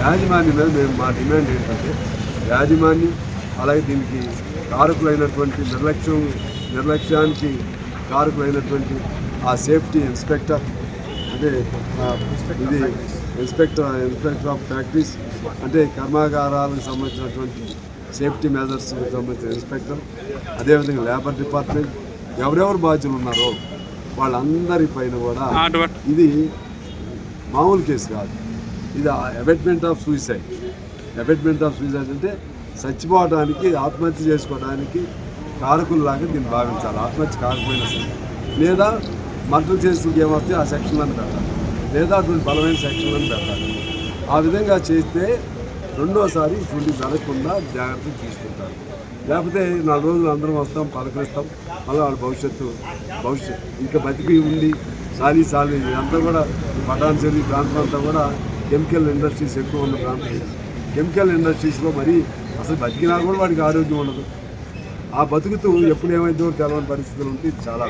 యాజమాన్యం మీద మేము మా డిమాండ్ ఏంటంటే యాజమాన్యం అలాగే దీనికి కారకులైనటువంటి నిర్లక్ష్యం నిర్లక్ష్యానికి కారకులైనటువంటి ఆ సేఫ్టీ ఇన్స్పెక్టర్ అంటే ఇది ఇన్స్పెక్టర్ ఇన్స్పెక్టర్ ఆఫ్ ఫ్యాక్టరీస్ అంటే కర్మాగారాలకు సంబంధించినటువంటి సేఫ్టీ మెజర్స్ సంబంధించిన ఇన్స్పెక్టర్ అదేవిధంగా లేబర్ డిపార్ట్మెంట్ ఎవరెవరు బాధ్యులు ఉన్నారో వాళ్ళందరి పైన కూడా ఇది మామూలు కేసు కాదు. ఇది abetment of suicide. Abetment of suicide అంటే చచ్చిపోవడానికి ఆత్మహత్య చేసుకోవడానికి కారకుల్లాగా దీన్ని భావించాలి. ఆత్మహత్య కాకపోయినా సరే లేదా మర్డర్ చేసిన ఏమొస్తే ఆ సెక్షన్లను పెట్టాలి. లేదా అటువంటి బలమైన సెక్షన్లను పెట్టాలి. ఆ విధంగా చేస్తే రెండోసారి ఇటువంటి జరగకుండా జాగ్రత్తలు తీసుకుంటారు. లేకపోతే నాలుగు రోజులు అందరం వస్తాం పలకరిస్తాం మళ్ళీ వాళ్ళ భవిష్యత్తు భవిష్యత్తు ఇంకా బతికి ఉండి సారీ సాలి అంతా కూడా పటాన్ చెల్లి ప్రాంతం అంతా కూడా కెమికల్ ఇండస్ట్రీస్ ఎక్కువ ఉన్న ప్రాంతం. కెమికల్ ఇండస్ట్రీస్లో మరి అసలు బతికినా కూడా వాడికి ఆరోగ్యం ఉండదు. ఆ బతుకుతూ ఎప్పుడు ఏమైందో తెలవని పరిస్థితులు ఉంటే చాలా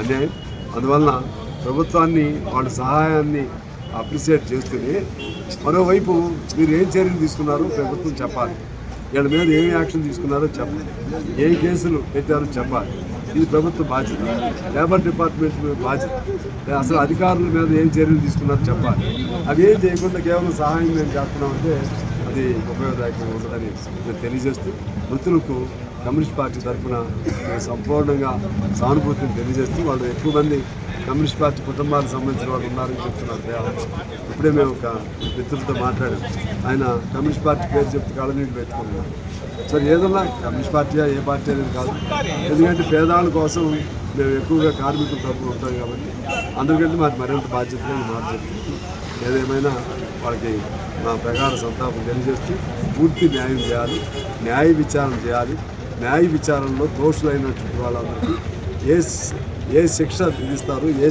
అన్యాయం. అందువలన ప్రభుత్వాన్ని వాళ్ళ సహాయాన్ని అప్రిషియేట్ చేస్తూనే మరోవైపు మీరు ఏం చర్యలు తీసుకున్నారో ప్రభుత్వం చెప్పాలి. వీళ్ళ మీద ఏమి యాక్షన్ తీసుకున్నారో చెప్పాలి. ఏ కేసులు పెట్టారో చెప్పాలి. ఇది ప్రభుత్వ బాధ్యత. లేబర్ డిపార్ట్మెంట్ బాధ్యత. అసలు అధికారుల మీద ఏం చర్యలు తీసుకున్నారో చెప్పాలి. అవి ఏం చేయకుండా కేవలం సహాయం మేము చేస్తున్నామంటే అది ఉపయోగదాయకంగా ఉంటుందని నేను తెలియజేస్తూ మృతులకు కమ్యూనిస్ట్ పార్టీ తరఫున సంపూర్ణంగా సానుభూతిని తెలియజేస్తూ వాళ్ళు ఎక్కువ మంది కమ్యూనిస్ట్ పార్టీ కుటుంబానికి సంబంధించిన వాళ్ళు ఉన్నారని చెప్తున్నారు దేవాలయం. ఇప్పుడే మేము ఒక మిత్రులతో మాట్లాడాం. ఆయన కమ్యూనిస్ట్ పార్టీ పేరు చెప్తే కళ్ళనీళ్ళు పెట్టుకున్నాం సరే ఏదన్నా కమ్యూనిస్ట్ పార్టీ ఏ పార్టీ అనేది కాదు. ఎందుకంటే పేదవాళ్ళ కోసం మేము ఎక్కువగా కార్మికులు తప్పులు ఉంటాం కాబట్టి అందుకంటే మాకు మరింత బాధ్యతగా మాట చెప్తున్నాం ఏదేమైనా వాళ్ళకి మా ప్రకార సంతాపం తెలియజేస్తూ పూర్తి న్యాయం చేయాలి న్యాయ విచారణ చేయాలి. న్యాయ విచారణలో దోషులైనటువంటి వాళ్ళందరికీ ఏ ఏ శిక్ష విధిస్తారు ఏ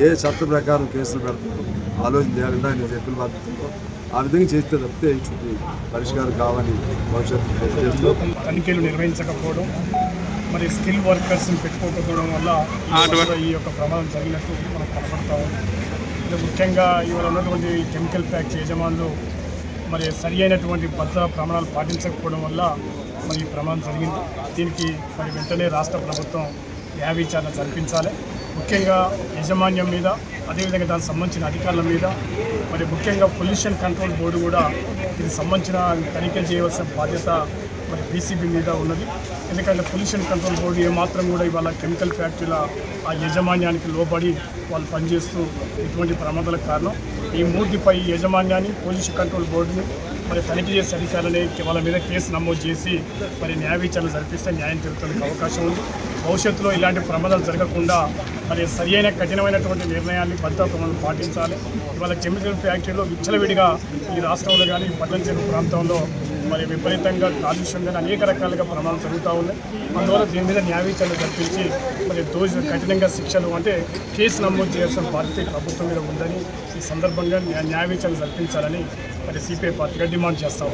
ఏ చట్ట ప్రకారం కేసులు పెడతారు ఆలోచన చేయాలంటే ఆయన చెప్పిన పద్ధతిలో ఆ విధంగా చేస్తే తప్పితే చుట్టూ పరిష్కారం కావాలని భవిష్యత్తు తనిఖీలు నిర్వహించకపోవడం మరి స్కిల్ వర్కర్స్ని పెట్టుకోకపోవడం వల్ల ఈ యొక్క ప్రమాదం జరిగినట్టు మనకు కనబడతా ఉంది ఇది ముఖ్యంగా ఇవాళ ఉన్నటువంటి కెమికల్ ఫ్యాక్టరీ యజమానులు మరి సరి అయినటువంటి భద్రతా ప్రమాణాలు పాటించకపోవడం వల్ల మరి ఈ ప్రమాదం జరిగింది. దీనికి మరి వెంటనే రాష్ట్ర ప్రభుత్వం యాభై విచారణ జరిపించాలి. ముఖ్యంగా యాజమాన్యం మీద అదేవిధంగా దానికి సంబంధించిన అధికారుల మీద మరి ముఖ్యంగా పొల్యూషన్ కంట్రోల్ బోర్డు కూడా దీనికి సంబంధించిన తనిఖీ చేయవలసిన బాధ్యత మరి బీసీబీ మీద ఉన్నది. ఎందుకంటే పొల్యూషన్ కంట్రోల్ బోర్డు ఏమాత్రం కూడా ఇవాళ కెమికల్ ఫ్యాక్టరీల ఆ యాజమాన్యానికి లోబడి వాళ్ళు పనిచేస్తూ ఇటువంటి ప్రమాదాలకు కారణం. ఈ మూర్తిపై యాజమాన్యాన్ని పొల్యూషన్ కంట్రోల్ బోర్డుని మరి తనిఖీ చేసే అధికారులని వాళ్ళ మీద కేసు నమోదు చేసి మరి న్యాయ విచారణ జరిపిస్తే న్యాయం జరుగుతానికి అవకాశం ఉంది. భవిష్యత్తులో ఇలాంటి ప్రమాదాలు జరగకుండా మరి సరి అయిన కఠినమైనటువంటి నిర్ణయాన్ని భద్రతా పాటించాలి. ఇవాళ కెమికల్ ఫ్యాక్టరీలో విచ్చలవిడిగా ఈ రాష్ట్రంలో కానీ పట్టణ పట్టణ ప్రాంతంలో మరి విపరీతంగా కాలుష్యం కానీ అనేక రకాలుగా ప్రమాదాలు జరుగుతూ ఉన్నాయి. అందువల్ల దీని మీద న్యాయ విచారణ జరిపించి మరి దోషులు కఠినంగా శిక్షలు అంటే కేసు నమోదు చేయాల్సిన బాధ్యత ప్రభుత్వం మీద ఉందని ఈ సందర్భంగా న్యాయ న్యాయ విచారణ జరిపించాలని మరి సిపిఐ పార్టీగా డిమాండ్ చేస్తా.